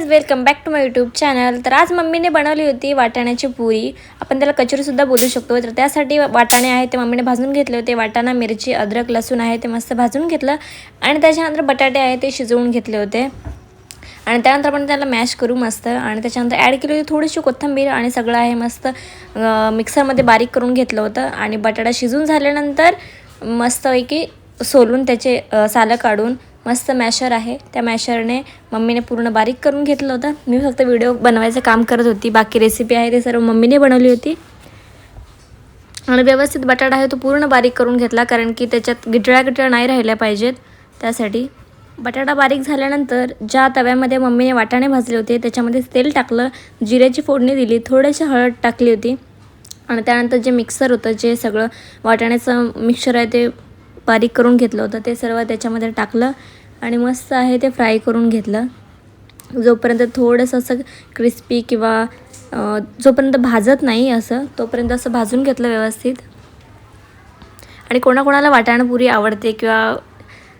Welcome back to my YouTube channel तर आज मम्मीने बनवली होती वाटाण्याची पुरी. आपण त्याला कचोरीसुद्धा बोलू शकतो. तर त्यासाठी वाटाणे आहे ते मम्मीने भाजून घेतले होते. वाटाणा मिरची अद्रक लसूण आहे ते मस्त भाजून घेतलं. आणि त्याच्यानंतर बटाटे आहे ते शिजवून घेतले होते. आणि त्यानंतर आपण त्याला मॅश करू मस्त. आणि त्याच्यानंतर ॲड केली होती थोडीशी कोथिंबीर आणि सगळं आहे मस्त मिक्सरमध्ये बारीक करून घेतलं होतं. आणि बटाटा शिजून झाल्यानंतर मस्तपैकी सोलून त्याचे सालं काढून मस्त मॅशर आहे. त्या मॅशरने मम्मीने पूर्ण बारीक करून घेतलं होतं. मी फक्त व्हिडिओ बनवायचं काम करत होती. बाकी रेसिपी आहे ते सर्व मम्मीने बनवली होती. आणि व्यवस्थित बटाटा आहे तो पूर्ण बारीक करून घेतला कारण की त्याच्यात गिटळ्या गिटळ्या नाही राहिल्या पाहिजेत. त्यासाठी बटाटा बारीक झाल्यानंतर ज्या तव्यामध्ये मम्मीने वाटाणे भाजले होते त्याच्यामध्ये तेल टाकलं जिऱ्याची फोडणी दिली थोडीशी हळद टाकली होती. आणि त्यानंतर जे मिक्सर होतं जे सगळं वाटाण्याचं मिक्सर आहे ते बारीक करून घेतलं होतं. ते सर्व त्याच्यामध्ये टाकलं आणि मस्त आहे ते फ्राय करून घेतलं. जोपर्यंत थोडंसं असं क्रिस्पी किंवा जोपर्यंत भाजत नाही असं तोपर्यंत असं भाजून घेतलं व्यवस्थित. आणि कोणाकोणाला वाटाणपुरी आवडते किंवा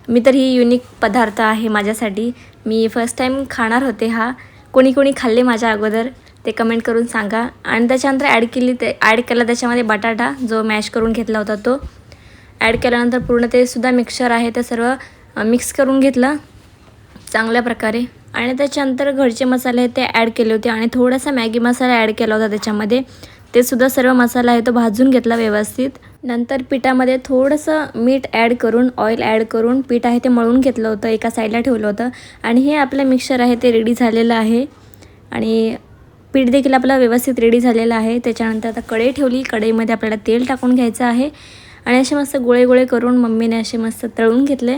मी तर ही युनिक पदार्थ आहे माझ्यासाठी. मी फर्स्ट टाईम खाणार होते हा. कोणी कोणी खाल्ले माझ्या अगोदर ते कमेंट करून सांगा. आणि त्याच्यानंतर ॲड केली ते ॲड केला त्याच्यामध्ये बटाटा जो मॅश करून घेतला होता तो. ॲड केल्यानंतर पूर्ण ते सुद्धा मिक्सर आहे ते सर्व मिक्स करून घेतलं चांगल्या प्रकारे. आणि त्याच्यानंतर घरचे मसाले आहेत ते ॲड केले होते आणि थोडासा मॅगी मसाला ॲड केला होता त्याच्यामध्ये. ते सुद्धा सर्व मसाला आहे तो भाजून घेतला व्यवस्थित. नंतर पिठामध्ये थोडंसं मीठ ॲड करून ऑइल ॲड करून पीठ आहे ते मळून घेतलं होतं एका साईडला ठेवलं होतं. आणि हे आपलं मिक्सर आहे ते रेडी झालेलं आहे. आणि पीठ देखील आपलं व्यवस्थित रेडी झालेलं आहे. त्याच्यानंतर आता कढई ठेवली. कढईमध्ये आपल्याला तेल टाकून घ्यायचं आहे. आणि असे मस्त गोळे गोळे करून मम्मीने असे मस्त तळून घेतले.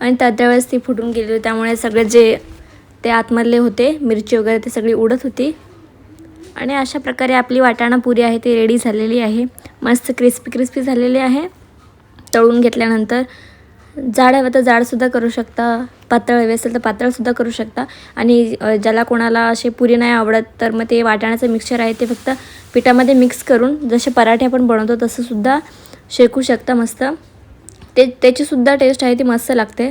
आणि त्या त्यावेळेस ती फुटून गेली त्यामुळे सगळे जे ते आतमधले होते मिरची वगैरे ते सगळी उडत होती. आणि अशा प्रकारे आपली वाटाणा पुरी आहे ती रेडी झालेली आहे. मस्त क्रिस्पी क्रिस्पी झालेली आहे. तळून घेतल्यानंतर जाड हवं तर जाडसुद्धा करू शकता. पातळ हवे असेल तर पातळसुद्धा करू शकता. आणि ज्याला कोणाला असे पुरी नाही आवडत तर मग ते वाटाण्याचं मिक्सचर आहे ते फक्त पिठामध्ये मिक्स करून जसे पराठे आपण बनवतो तसंसुद्धा शेकू शकता मस्त. ते त्याचीसुद्धा टेस्ट आहे ती मस्त लागते.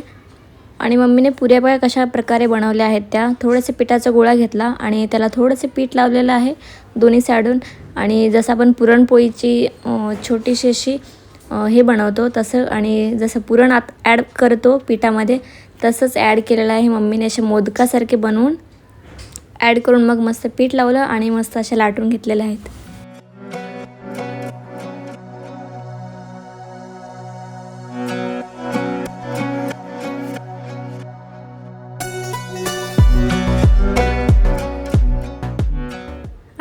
आणि मम्मीने पुऱ्या बघा कशा प्रकारे बनवल्या आहेत त्या थोडेसे पिठाचा गोळा घेतला आणि त्याला थोडंसं पीठ लावलेलं आहे दोन्ही साईडून. आणि जसं आपण पुरणपोळीची छोटीशी अशी हे बनवतो. तसं आणि जसं पुरण आत ॲड करतो पिठामध्ये तसंच ॲड केलेलं आहे मम्मीने असे मोदकासारखे बनवून. ॲड करून मग मस्त पीठ लावलं आणि मस्त असे लाटून घेतलेले आहेत.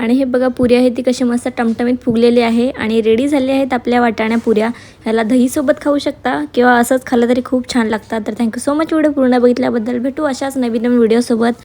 आणि हे बघा पुऱ्या आहे ती कशी मस्त टमटमीत फुगलेली आहे आणि रेडी झाले आहेत आपल्या वाटाण्या पुऱ्या. ह्याला दहीसोबत खाऊ शकता किंवा असंच खाल्लं तरी खूप छान लागतात. तर थँक्यू सो मच व्हिडिओ पूर्ण बघितल्याबद्दल भेटू अशाच नवीन नवीन व्हिडिओसोबत